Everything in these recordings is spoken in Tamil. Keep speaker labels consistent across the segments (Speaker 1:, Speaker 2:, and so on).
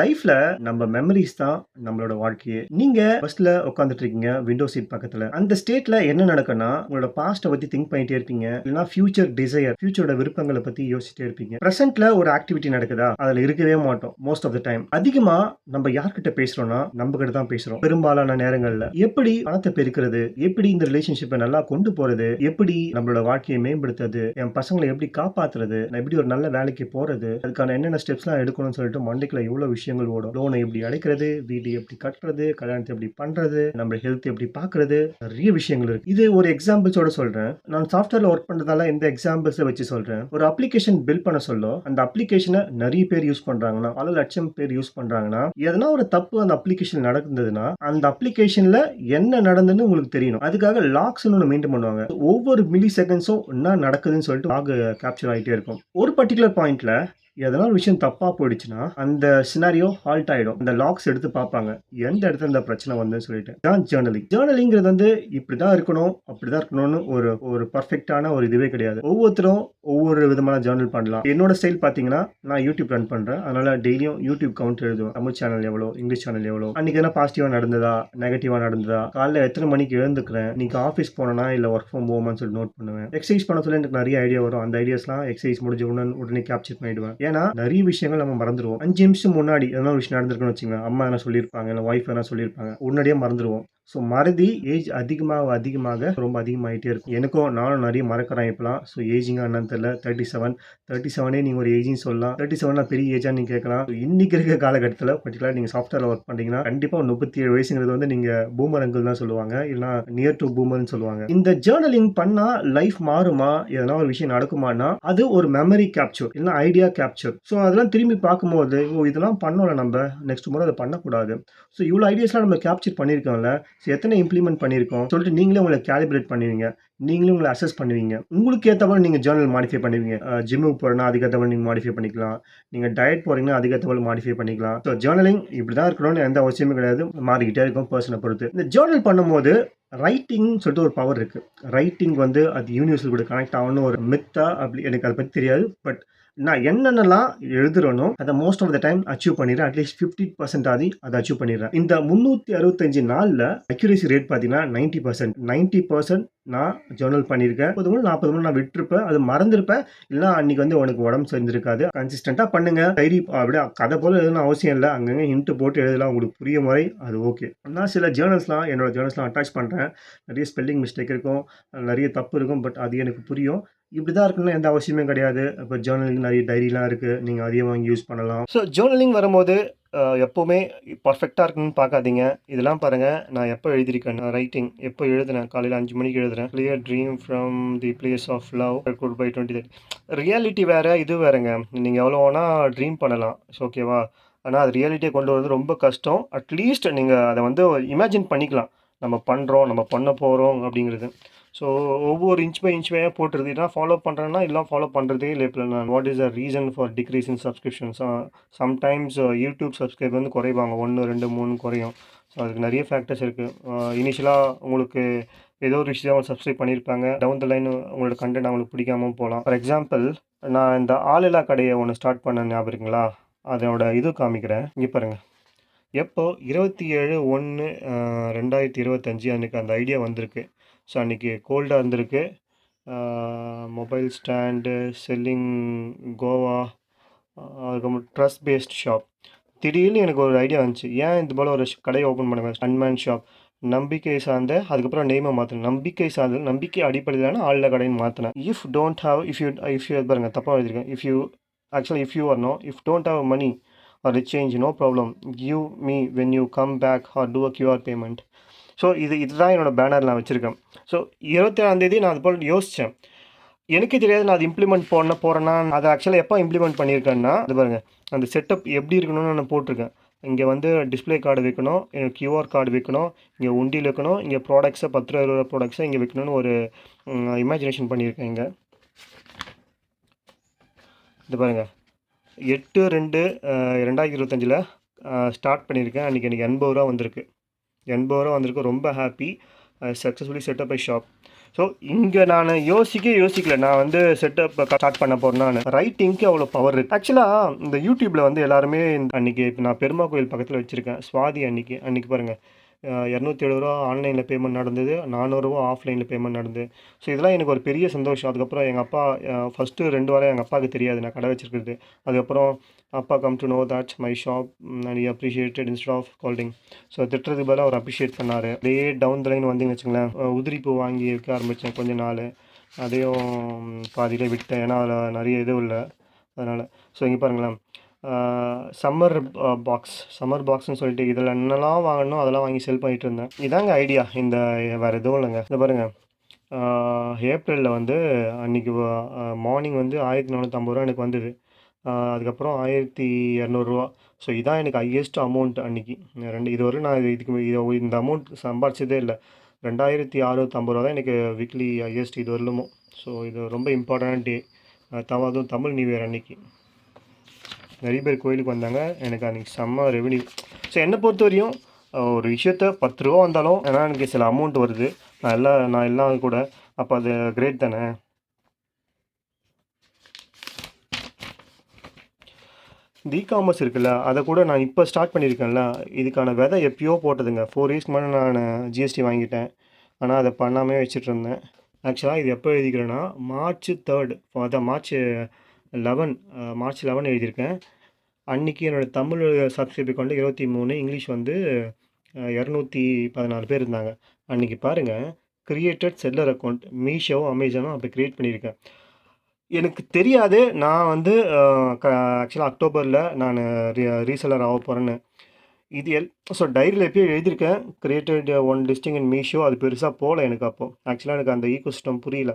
Speaker 1: லைஃப்ல நம்ம மெமரிஸ் தான் நம்மளோட வாழ்க்கையே. நீங்க பஸ்ல உட்காந்துட்டு இருக்கீங்க விண்டோ சீட் பக்கத்துல. அந்த ஸ்டேட்ல என்ன நடக்கும்னா உங்களோட பாஸ்ட பத்தி திங்க் பண்ணிட்டே இருப்பீங்க. இல்லைன்னா ஃபியூச்சர் டிசையர் ஃபியூச்சரோட விருப்பங்களை பத்தி யோசிச்சுட்டே இருப்பீங்க. பிரசன்ட்ல ஒரு ஆக்டிவிட்டி நடக்குதா? அதுல இருக்கவே மாட்டோம் மோஸ்ட் ஆஃப் த டைம் அதிகமா நம்ம யார்கிட்ட பேசுறோம்னா நம்ம கிட்ட தான் பேசுறோம். பெரும்பாலான நேரங்கள்ல. எப்படி பணத்தை பெருக்கிறது? எப்படி இந்த ரிலேஷன்ஷிப்பை நல்லா கொண்டு போறது? எப்படி நம்மளோட வாழ்க்கையை மேம்படுத்துறது? என் பசங்களை எப்படி காப்பாத்துறது? நான் எப்படி ஒரு நல்ல வேலைக்கு போறது? அதுக்கான என்னென்ன ஸ்டெப்ஸ்லாம் எடுக்கணும்னு சொல்லிட்டு மண்டைக்குள்ள எவ்வளவு விஷயங்கள் ஓடும். லோனை எப்படி அடைக்கிறது வீடு எப்படி கட்டுறது கல்யாணத்தை எப்படி பண்றது நம்ம ஹெல்த் எப்படி பாக்குறது நிறைய விஷயங்கள் இருக்கு. இது ஒரு எக்ஸாம்பிள்ஸோட சொல்றேன். நான் சாஃப்ட்வேர்ல ஒர்க் பண்றதால இந்த எக்ஸாம்பிள்ஸை வச்சு சொல்றேன். ஒரு அப்ளிகேஷன் பில் பண்ண சொல்ல அந்த அப்ளிகேஷனை நிறைய பேர் யூஸ் பண்றாங்கன்னா பல லட்சம் பேர் யூஸ் பண்றாங்கன்னா எதனா ஒரு தப்பு அந்த அப்ளிகேஷன் நடந்ததுன்னா அந்த அப்ளிகேஷன்ல என்ன நடந்ததுன்னு உங்களுக்கு தெரியணும். அதுக்காக லாக்ஸ் ஒன்று மெயின்டைன் பண்ணுவாங்க. ஒவ்வொரு மில்லி செகண்ட்ஸும் என்ன நடக்குதுன்னு சொல்லிட்டு லாக் கேப்சர் ஆகிட்டே இருக்கும். ஒரு பர்டிகுலர் பாயிண்ட்ல எதனா ஒரு விஷயம் தப்பாக போயிடுச்சுன்னா அந்த சினாரியோ ஹால்ட் ஆகிடும் அந்த லாக்ஸ் எடுத்து பார்ப்பாங்க. எந்த இடத்துல இந்த பிரச்சனை வந்துன்னு சொல்லிட்டு. தான் ஜேர்னலிங் ஜேர்னலிங்கிறது வந்து இப்படி தான் இருக்கணும் அப்படி தான் இருக்கணும்னு ஒரு ஒரு பர்ஃபெக்டான ஒரு இதுவே கிடையாது. ஒவ்வொருத்தரும் ஒவ்வொரு விதமான ஜேர்னல் பண்ணலாம். என்னோட ஸ்டைல் பார்த்தீங்கன்னா நான் யூடியூப் ரன் பண்ணுறேன் அதனால் டெய்லியும் யூடியூப் கவுண்ட் எழுதுவேன். தமிழ் சேனல் எவ்வளோ இங்கிலீஷ் சேனல் எவ்வளோ அன்றைக்கி என்ன பாசிட்டிவாக நடந்ததா நெகட்டிவாக நடந்ததா காலைல எத்தனை மணிக்கு எழுந்துக்கிறேன் இன்னைக்கு ஆஃபீஸ் போனேன்னா இல்லை ஒர்க் ஃப்ரம் ஹோம்னு சொல்லி நோட் பண்ணுவேன். எக்ஸசைஸ் பண்ண சொல்லி எனக்கு நிறைய ஐடியா வரும். அந்த ஐடியாஸ்லாம் எக்ஸசைஸ் முடிஞ்ச உடனே உடனே கேப்சர் பண்ணிடுவேன். ஏன்னா நிறைய விஷயங்கள் நம்ம மறந்துடுவோம் அஞ்சு நிமிஷம் முன்னாடி எதனா ஒரு விஷயம் நடந்திருக்குன்னு வச்சுக்கோங்க அம்மா என்ன சொல்லியிருப்பாங்க இல்லை ஒய்ஃப் என்ன சொல்லியிருப்பாங்க உடனடியாக மறந்துடுவோம் ஸோ மறதி ஏஜ் அதிகமாக அதிகமாக ரொம்ப அதிகமாகிட்டே இருக்கும். எனக்கும் நானும் நிறைய மறக்கிறேன் இப்போலாம் ஸோ ஏஜிங்காக என்னன்னு தெரியல. தேர்ட்டி செவன் தேர்ட்டி செவனே நீங்கள் ஒரு ஏஜிங் சொல்லலாம். தேர்ட்டி செவனாக பெரிய ஏஜாக நீங்கள் கேட்கலாம். இன்றைக்கி இருக்கிற இருக்க காலகட்டத்தில் பர்டிகுலர் நீங்கள் சாஃப்ட்வேரில் ஒர்க் பண்ணிங்கன்னா கண்டிப்பாக முப்பத்தி ஏழு வயசுங்கிறது வந்து நீங்கள் பூமர் அங்கிள் தான் சொல்லுவாங்க. இல்லைனா நியர் டு பூமர்னு சொல்லுவாங்க. இந்த ஜேர்னலிங் பண்ணால் லைஃப் மாறுமா? எதனா ஒரு விஷயம் நடக்குமானா அது ஒரு மெமரி கேப்சர் இல்லைனா ஐடியா கேப்சர் ஸோ அதெல்லாம் திரும்பி பார்க்கும்போது ஓ இதெல்லாம் பண்ணோம்ல நம்ம. நெக்ஸ்ட் முறை அதை பண்ணக்கூடாது. ஸோ இவ்வளோ ஐடியாஸ்லாம் நம்ம கேப்சர் பண்ணியிருக்கோம்ல. ஸோ எத்தனை இம்ப்ளிமெண்ட் பண்ணியிருக்கோம்? சொல்லிட்டு நீங்களே உங்களை கேலிபிரேட் பண்ணுவீங்க. நீங்களும் உங்களை அசஸ் பண்ணுவீங்க. உங்களுக்கு ஏற்ற மாதிரி நீங்கள் ஜேர்னல் மாடிஃபை பண்ணுவீங்க. ஜிம்முக்கு போகிறனா அதுக்கேற்ற மாதிரி நீங்கள் மாடிஃபை பண்ணிக்கலாம். நீங்கள் டயட் போகிறீங்கன்னா அதுக்கேற்ற மாதிரி மாடிஃபை பண்ணிக்கலாம். ஸோ ஜேர்னலிங் இப்படி தான் இருக்கணும்னு எந்த அவசியமும் கிடையாது. மாறிக்கிட்டே இருக்கும் பர்சனை பொறுத்து. இந்த ஜேர்னல் பண்ணும்போது ரைட்டிங்னு சொல்லிட்டு ஒரு பவர் இருக்குது ரைட்டிங் வந்து அது யூனிவர்சல் கூட கனெக்ட் ஆகணும்னு ஒரு மித்தா அப்படி எனக்கு அதை பற்றி தெரியாது. பட் நான் என்னென்னலாம் எழுதுறனோ அதை most of the time achieve பண்ணிடுறேன். அட்லீஸ்ட் ஃபிஃப்டி பர்சன்ட் ஆதி அதை அச்சீவ் பண்ணிடுறேன். இந்த முந்நூற்றி அறுபத்தஞ்சு நாளில் அக்யூரேசி ரேட் பார்த்தீங்கன்னா நைன்ட்டி பர்சன்ட் நைன்ட்டி பர்சன்ட் நான் ஜேர்னல் பண்ணியிருக்கேன். முப்பது மணி நாற்பது மணி நான் விட்டுருப்பேன். அது மறந்துருப்பேன். இல்லைன்னா அன்னைக்கு வந்து உனக்கு உடம்பு சரிஞ்சிருக்காது கன்சிஸ்டண்ட்டாக பண்ணுங்க. டைரி அப்படியே கதை போல எழுதணும் அவசியம் இல்லை. அங்கங்கே ஹிண்ட்டு போட்டு எழுதலாம். உங்களுக்கு புரிய முறை அது ஓகே நான் சில ஜேர்னல்ஸ்லாம் என்னோட ஜேர்னல்ஸ்லாம் அட்டாச் பண்ணுறேன் நிறைய ஸ்பெல்லிங் மிஸ்டேக் இருக்கும். நிறைய தப்பு இருக்கும். பட் அது எனக்கு புரியும். இப்படி தான் இருக்கணும்னு எந்த அவசியமே கிடையாது. இப்போ ஜேர்னலிங் நிறைய டைரிலாம் இருக்குது நீங்கள் அதையும் வாங்கி யூஸ் பண்ணலாம். ஸோ ஜேர்னலிங் வரும்போது எப்போவுமே பர்ஃபெக்டாக இருக்குன்னு பார்க்காதீங்க. இதெல்லாம் பாருங்கள் நான் எப்போ எழுதியிருக்கேன்? ரைட்டிங் எப்போ எழுதுனேன்? காலையில் அஞ்சு மணிக்கு எழுதுறேன் clear dream from the place of love good bye twenty thirty reality வேறு இது வேறுங்க. நீங்கள் எவ்வளோ வேணால் ட்ரீம் பண்ணலாம். ஓகேவா ஆனால் அது ரியாலிட்டியை கொண்டு வரது ரொம்ப கஷ்டம். அட்லீஸ்ட் நீங்கள் அதை வந்து இமேஜின் பண்ணிக்கலாம். நம்ம பண்ணுறோம் நம்ம பண்ண போகிறோம் அப்படிங்கிறது. ஸோ ஒவ்வொரு இன்ச் பை இன்ச் பையாக போட்டுருது. இதெல்லாம் ஃபாலோ பண்ணுறேன்னா எல்லாம் ஃபாலோ பண்ணுறதே இல்லை. இப்போ நான் what is a reason for decrease in subscriptions sometimes YouTube subscribe வந்து குறைவாங்க. ஒன்று ரெண்டு மூணு குறையும். ஸோ அதுக்கு நிறைய ஃபேக்டர்ஸ் இருக்குது இனிஷியலாக உங்களுக்கு ஏதோ ஒரு விஷயம் சப்ஸ்கிரைப் பண்ணியிருப்பாங்க. டவுன் த லைன் உங்களோட கண்டென்ட் அவங்களுக்கு பிடிக்காமல் போகலாம். ஃபார் எக்ஸாம்பிள் நான் இந்த ஆளில்லா கடையை ஒன்று ஸ்டார்ட் பண்ண ஞாபகம் இருக்குங்களா அதனோட இது காமிக்கிறேன். இங்கே பாருங்கள் எப்போ? இருபத்தி ஏழு ஒன்று ரெண்டாயிரத்தி இருபத்தஞ்சி அன்றைக்கி அந்த ஐடியா வந்திருக்கு. ஸோ அன்றைக்கி கோல்டாக இருந்திருக்கு. மொபைல் ஸ்டாண்டு செல்லிங் கோவா அதுக்கப்புறம் ட்ரஸ்ட் பேஸ்ட் ஷாப் திடீர்னு எனக்கு ஒரு ஐடியா வந்துச்சு. ஏன் இது போல் ஒரு கடையை ஓப்பன் பண்ணுவேன் அன்மேன் ஷாப் நம்பிக்கை சார்ந்த அதுக்கப்புறம் நேமை மாற்றினேன் நம்பிக்கை சார்ந்த நம்பிக்கை அடிப்படையிலான ஆளில் கடைன்னு மாற்றினேன் if don't have if you if you பாருங்க தப்பாக எழுதியிருக்கேன். If you actually if you are no if don't have money or change no problem give me when you come back or do a QR payment so இது இதுதான் என்னோட பேனர் நான் வச்சுருக்கேன். ஸோ இருபத்தேழாந்தேதி நான் அது போல் யோசித்தேன் எனக்கு தெரியாது நான் அது இம்ப்ளிமெண்ட் பண்ண போகிறேன்னா அதை ஆக்சுவலாக எப்போ இம்ப்ளிமெண்ட் பண்ணியிருக்கேன்னா அது பாருங்கள் அந்த செட்டப் எப்படி இருக்கணும்னு நான் போட்டிருக்கேன். இங்கே வந்து டிஸ்பிளே கார்டு வைக்கணும் கியூஆர் கார்டு வைக்கணும் இங்கே உண்டியில் வைக்கணும் இங்கே ப்ராடக்ட்ஸை பத்து ரூபா இருபது ப்ராடக்ட்ஸை இங்கே வைக்கணும்னு ஒரு இமேஜினேஷன் பண்ணியிருக்கேன் இங்கே. இது பாருங்கள் எட்டு ரெண்டு ரெண்டாயிரத்தி இருபத்தஞ்சில் ஸ்டார்ட் பண்ணியிருக்கேன் அன்றைக்கி எனக்கு எண்பது ரூபா வந்திருக்கு. எண்பது வந்திருக்கும் ரொம்ப happy successfully setup I shop so இங்கே நான் யோசிக்க யோசிக்கல. நான் வந்து செட்டப் ஸ்டார்ட் பண்ண போகிறேன் ரைட்டிங்க்கு அவ்வளோ பவர் இருக்குது ஆக்சுவலாக இந்த யூடியூப்பில் வந்து எல்லாருமே இந்த அன்றைக்கி இப்போ நான் பெருமா கோயில் பக்கத்தில் வச்சுருக்கேன். சுவாதி அன்னைக்கு அன்றைக்கி பாருங்கள் இரநூத்தி எழுபது ரூபா ஆன்லைனில் பேமெண்ட் நடந்தது நானூறுரூவா ஆஃப்லைனில் பேமெண்ட் நடந்தது. ஸோ இதெல்லாம் எனக்கு ஒரு பெரிய சந்தோஷம். அதுக்கப்புறம் எங்கள் அப்பா ஃபஸ்ட்டு ரெண்டு வாரம் எங்கள் அப்பாவுக்கு தெரியாது. நான் கடை வச்சிருக்கிறது. அதுக்கப்புறம் அப்பா come to know that my shop and you appreciated instead of scolding so திட்டுறதுக்கு பதிலாக அவர் அப்ரிஷியேட் பண்ணார். அப்படியே டவுன் த லைன் வந்தீங்கன்னு வச்சுங்களேன் உதிரிப்பு வாங்கி இருக்க ஆரம்பித்தேன் கொஞ்ச நாள். அதையும் பாதியிலே விட்டேன். ஏன்னா அதில் நிறைய இது இல்லை. அதனால் ஸோ இங்கே பாருங்களேன். சம்மர் பாக்ஸ் சம்மர் பாக்ஸ்னு சொல்லிட்டு இதில் என்னெல்லாம் வாங்கணும் அதெல்லாம் வாங்கி செல் பண்ணிகிட்டு இருந்தேன். இதாங்க ஐடியா இந்த வேறு எதுவும் இல்லைங்க. இந்த பாருங்கள் ஏப்ரலில் வந்து அன்றைக்கி மார்னிங் வந்து ஆயிரத்தி நானூற்றம்பது ரூபா எனக்கு வந்தது. அதுக்கப்புறம் ஆயிரத்தி இரநூறுவா. ஸோ இதான் எனக்கு ஹையஸ்ட் அமௌண்ட் அன்றைக்கி ரெண்டு இதுவரை நான் இதுக்கு இது இந்த அமௌண்ட் சம்பாரிச்சதே இல்லை. ரெண்டாயிரத்தி அறுபத்தம்பது ரூபா தான் எனக்கு வீக்லி ஹையஸ்ட் இது வரலுமோ. ஸோ இது ரொம்ப இம்பார்ட்டன்ட் டே தம் அதுவும் தமிழ் நியூ இயர் அன்னைக்கு. நிறைய பேர் கோயிலுக்கு வந்தாங்க. எனக்கு அன்றைக்கி செம்ம ரெவன்யூ ஸோ என்னை பொறுத்த வரையும் ஒரு விஷயத்த பத்து ரூபா வந்தாலும் ஏன்னா எனக்கு சில அமௌண்ட் வருது. நான் எல்லாம் நான் எல்லாம் கூட. அப்போ அது கிரேட் தானே? இந்த காமர்ஸ் இருக்குல்ல அதை கூட நான் இப்போ ஸ்டார்ட் பண்ணியிருக்கேன்ல. இதுக்கான விதை எப்பயோ போட்டதுங்க. ஃபோர் இயர்ஸ்க்கு மேலே நான் ஜிஎஸ்டி வாங்கிட்டேன். ஆனால் அதை பண்ணாமே வச்சுட்டு இருந்தேன். ஆக்சுவலாக இது எப்போ எழுதிக்கிறேன்னா மார்ச் தேர்டு அதான் மார்ச் லெவன் மார்ச் லெவன் எழுதியிருக்கேன். அன்றைக்கி என்னோடய தமிழ் சப்ஸ்கிரைபர் கொண்டு இருபத்தி மூணு இங்கிலீஷ் வந்து இரநூத்தி பதினாலு பேர் இருந்தாங்க. அன்றைக்கி பாருங்கள் கிரியேட்டட் செல்லர் அக்கௌண்ட் மீஷோவும் அமேசானும் அப்படி க்ரியேட் பண்ணியிருக்கேன். எனக்கு தெரியாது நான் வந்து க ஆக்சுவலாக அக்டோபரில் நான் ரீ ரீசெல்லர் ஆக போகிறேன்னு இது எல் ஸோ டைரியில் எப்பயும் எழுதியிருக்கேன். Created one listing in Meesho அது பெருசாக போகல எனக்கு அப்போ. ஆக்சுவலாக எனக்கு அந்த ஈகோ சிஸ்டம் புரியல.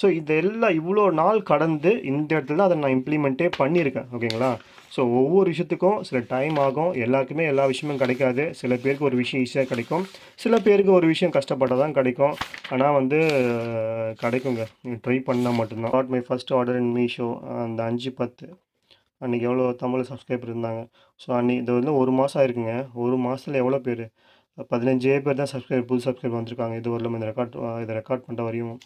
Speaker 1: ஸோ இதெல்லாம் இவ்வளோ நாள் கடந்து இந்த இடத்துல தான் அதை நான் இம்ப்ளிமெண்ட்டே பண்ணியிருக்கேன். ஓகேங்களா? ஸோ ஒவ்வொரு விஷயத்துக்கும் சில டைம் ஆகும். எல்லாருக்குமே எல்லா விஷயமும் கிடைக்காது. சில பேருக்கு ஒரு விஷயம் ஈஸியாக கிடைக்கும். சில பேருக்கு ஒரு விஷயம் கஷ்டப்பட்டால் தான் கிடைக்கும். ஆனால் வந்து கிடைக்குங்க. கிடைக்குங்க ட்ரை பண்ணால் மட்டும்தான். Not my first order in Meesho அந்த அஞ்சு பத்து. அன்றைக்கி எவ்வளோ தமிழ் சப்ஸ்கிரைபர் இருந்தாங்க. ஸோ அன்றைக்கி இது வந்து ஒரு மாதம் ஆயிருக்குங்க. ஒரு மாதத்தில் எவ்வளோ பேர்? பதினஞ்சே பேர் தான் சப்ஸ்கிரைப் புது சப்ஸ்கிரைப் வந்திருக்காங்க. இது வரலும் இந்த ரெக்கார்ட் இதை ரெக்கார்ட் பண்ணுற வரையும்.